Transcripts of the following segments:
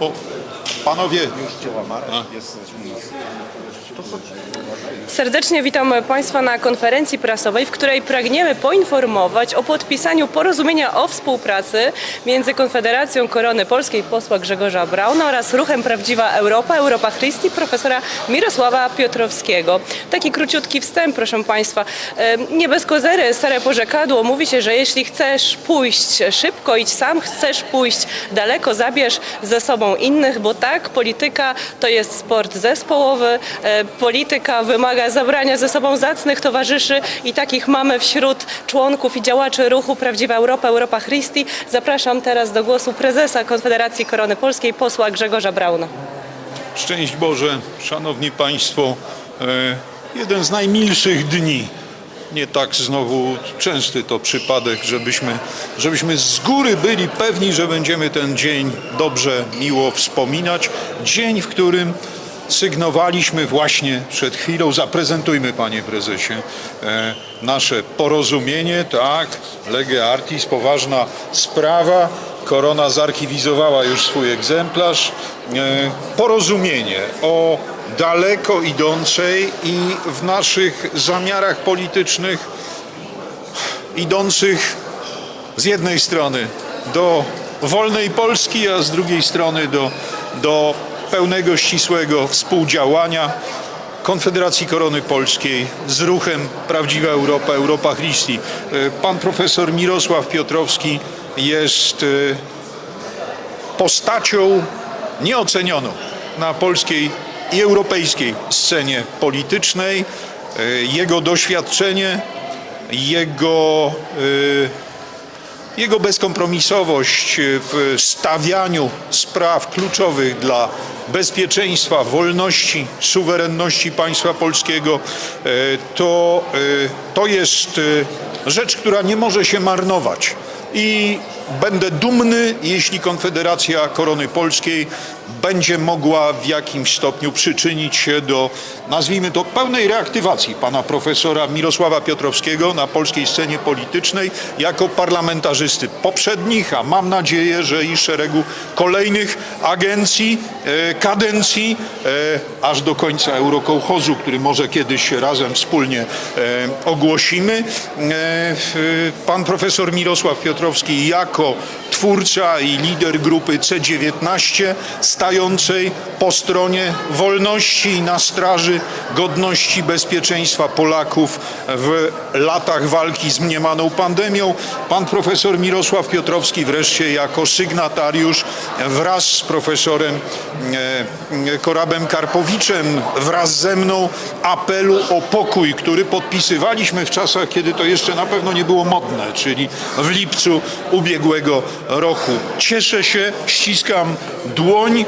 O, panowie, Serdecznie witam Państwa na konferencji prasowej, w której pragniemy poinformować o podpisaniu porozumienia o współpracy między Konfederacją Korony Polskiej posła Grzegorza Brauna oraz Ruchem Prawdziwa Europa, Europa Christi, profesora Mirosława Piotrowskiego. Taki króciutki wstęp, proszę Państwa. Nie bez kozery, stare porzekadło mówi się, że jeśli chcesz pójść szybko, idź sam, chcesz pójść daleko, zabierz ze sobą innych, bo tak, polityka to jest sport zespołowy, polityka wymaga zabrania ze sobą zacnych towarzyszy i takich mamy wśród członków i działaczy ruchu Prawdziwa Europa, Europa Christi. Zapraszam teraz do głosu prezesa Konfederacji Korony Polskiej, posła Grzegorza Brauna. szczęść Boże, szanowni państwo, e, jeden z najmilszych dni. Nie tak znowu częsty to przypadek, żebyśmy, żebyśmy z góry byli pewni, że będziemy ten dzień dobrze, miło wspominać. Dzień, w którym sygnowaliśmy właśnie przed chwilą, zaprezentujmy panie prezesie, e, nasze porozumienie, tak, lege artis, poważna sprawa, Korona zarchiwizowała już swój egzemplarz. E, Porozumienie o daleko idącej i w naszych zamiarach politycznych idących z jednej strony do wolnej Polski, a z drugiej strony do, do pełnego, ścisłego współdziałania Konfederacji Korony Polskiej z ruchem Prawdziwa Europa, Europa Christi. E, Pan profesor Mirosław Piotrowski jest e, postacią nieocenioną na polskiej i europejskiej scenie politycznej. E, Jego doświadczenie, jego, jego bezkompromisowość w stawianiu spraw kluczowych dla bezpieczeństwa, wolności, suwerenności państwa polskiego, e, to, e, to jest e, rzecz, która nie może się marnować. I będę dumny, jeśli Konfederacja Korony Polskiej będzie mogła w jakimś stopniu przyczynić się do, nazwijmy to, pełnej reaktywacji pana profesora Mirosława Piotrowskiego na polskiej scenie politycznej jako parlamentarzysty poprzednich, a mam nadzieję, że i szeregu kolejnych agencji, e, kadencji, e, aż do końca Eurokołchozu, który może kiedyś razem wspólnie e, ogłosimy. Pan profesor Mirosław Piotrowski jako cool. Twórca i lider grupy C19 stającej po stronie wolności i na straży godności bezpieczeństwa Polaków w latach walki z mniemaną pandemią. Pan profesor Mirosław Piotrowski wreszcie jako sygnatariusz wraz z profesorem e, e, Korabem Karpowiczem wraz ze mną apelu o pokój, który podpisywaliśmy w czasach, kiedy to jeszcze na pewno nie było modne, czyli w lipcu ubiegłego roku. Cieszę się, ściskam dłoń. E,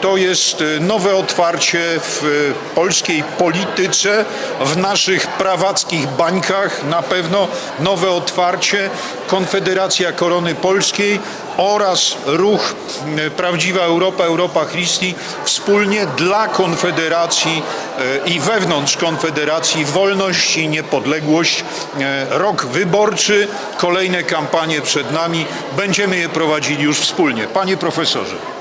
To jest e, nowe otwarcie w e, polskiej polityce, w naszych prawackich bańkach na pewno nowe otwarcie. Konfederacja Korony Polskiej oraz ruch Prawdziwa Europa, Europa Christi wspólnie dla Konfederacji e, i wewnątrz Konfederacji wolność i niepodległość. E, Rok wyborczy, kolejne kampanie przed nami. Będziemy je prowadzili już wspólnie. Panie profesorze.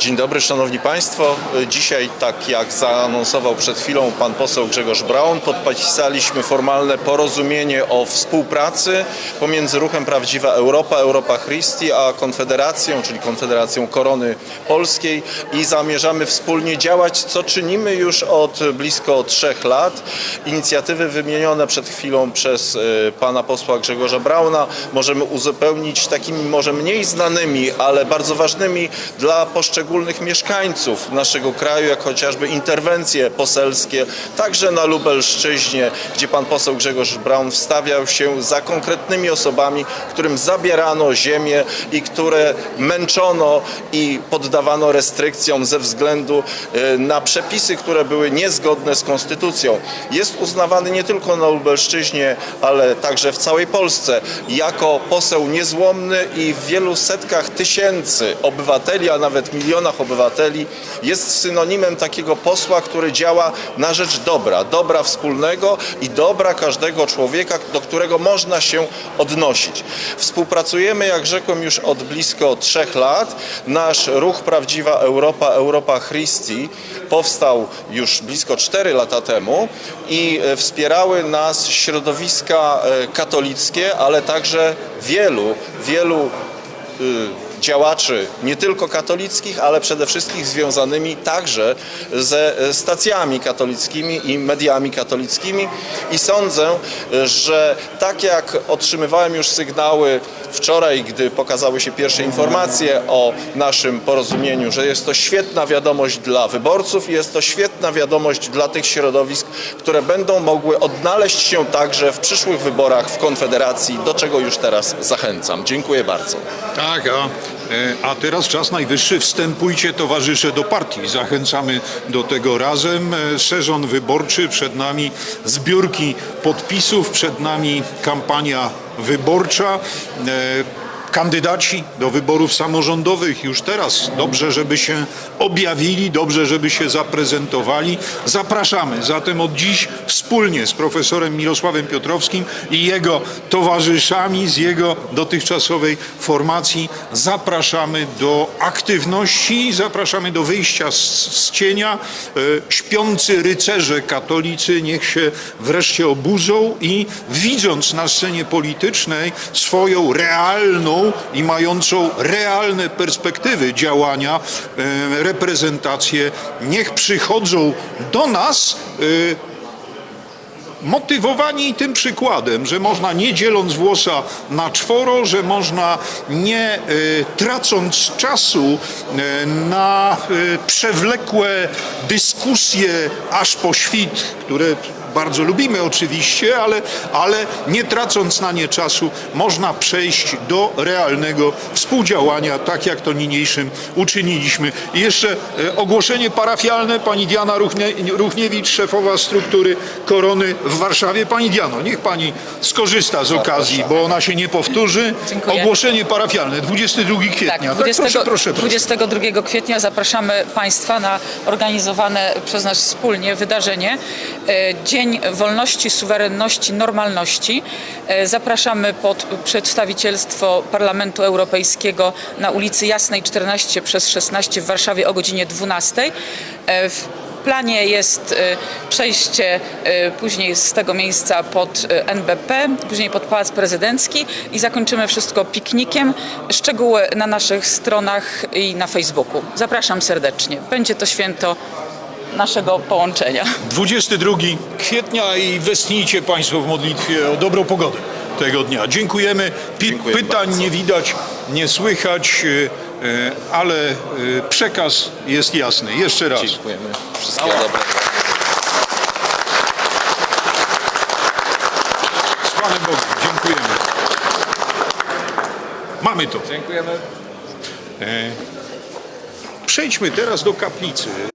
Dzień dobry, Szanowni Państwo. Dzisiaj, tak jak zaanonsował przed chwilą pan poseł Grzegorz Braun, podpisaliśmy formalne porozumienie o współpracy pomiędzy Ruchem Prawdziwa Europa, Europa Christi, a Konfederacją, czyli Konfederacją Korony Polskiej i zamierzamy wspólnie działać, co czynimy już od blisko trzech lat. Inicjatywy wymienione przed chwilą przez e, pana posła Grzegorza Brauna możemy uzupełnić takimi może mniej znanymi, ale bardzo ważnymi dla poszczególnych mieszkańców naszego kraju, jak chociażby interwencje poselskie, także na Lubelszczyźnie, gdzie pan poseł Grzegorz Braun wstawiał się za konkretnymi osobami, którym zabierano ziemię i które męczono i poddawano restrykcjom ze względu e, na przepisy, które były niezgodne z konstytucją. Jest uznawany nie tylko na Lubelszczyźnie, ale także w całej Polsce jako poseł niezłomny i w wielu setkach tysięcy obywateli, a nawet milionów milionach obywateli, jest synonimem takiego posła, który działa na rzecz dobra, dobra wspólnego i dobra każdego człowieka, do którego można się odnosić. Współpracujemy, jak rzekłem, już od blisko trzech lat. Nasz ruch Prawdziwa Europa, Europa Christi powstał już blisko 4 lata temu i e, wspierały nas środowiska e, katolickie, ale także wielu, wielu y, działaczy nie tylko katolickich, ale przede wszystkim związanymi także ze stacjami katolickimi i mediami katolickimi. I sądzę, że tak jak otrzymywałem już sygnały wczoraj, gdy pokazały się pierwsze informacje o naszym porozumieniu, że jest to świetna wiadomość dla wyborców i jest to świetna wiadomość dla tych środowisk, które będą mogły odnaleźć się także w przyszłych wyborach w Konfederacji, do czego już teraz zachęcam. Dziękuję bardzo. Tak, e, a teraz czas najwyższy. Wstępujcie towarzysze do partii. Zachęcamy do tego razem. E, Sezon wyborczy, przed nami zbiórki podpisów, przed nami kampania wyborcza. Kandydaci do wyborów samorządowych już teraz dobrze, żeby się objawili, dobrze, żeby się zaprezentowali. Zapraszamy zatem od dziś wspólnie z profesorem Mirosławem Piotrowskim i jego towarzyszami z jego dotychczasowej formacji zapraszamy do aktywności, zapraszamy do wyjścia z, z cienia. E, Śpiący rycerze katolicy niech się wreszcie obudzą i widząc na scenie politycznej swoją realną i mającą realne perspektywy działania e, reprezentację, niech przychodzą do nas e, motywowani tym przykładem, że można nie dzieląc włosa na czworo, że można nie y, tracąc czasu y, na y, przewlekłe dyskusje aż po świt, które bardzo lubimy oczywiście, ale, ale nie tracąc na nie czasu, można przejść do realnego współdziałania, tak jak to niniejszym uczyniliśmy. I jeszcze e, ogłoszenie parafialne, pani Diana Ruchnie, Ruchniewicz, szefowa struktury Korony w Warszawie. Pani Diano, niech pani skorzysta z okazji, bo ona się nie powtórzy. Dziękuję. Ogłoszenie parafialne, 22 kwietnia. Tak, Tak, 20, proszę, proszę, proszę. 22 kwietnia zapraszamy Państwa na organizowane przez nas wspólnie wydarzenie e, Dzień Wolności, Suwerenności, Normalności. E, Zapraszamy pod przedstawicielstwo Parlamentu Europejskiego na ulicy Jasnej 14 przez 16 w Warszawie o godzinie 12. E, W planie jest e, przejście później z tego miejsca pod NBP, później pod Pałac Prezydencki i zakończymy wszystko piknikiem. Szczegóły na naszych stronach i na Facebooku. Zapraszam serdecznie. Będzie to święto naszego połączenia. 22 kwietnia i westnijcie Państwo w modlitwie o dobrą pogodę tego dnia. Dziękujemy. Pi- Dziękuję pytań bardzo. nie widać, nie słychać, e, e, ale e, przekaz jest jasny. Jeszcze raz. Dziękujemy. Wszystkiego dobrego. Z Panem Bogiem. Dziękujemy. Mamy to. Dziękujemy. Przejdźmy teraz do kaplicy.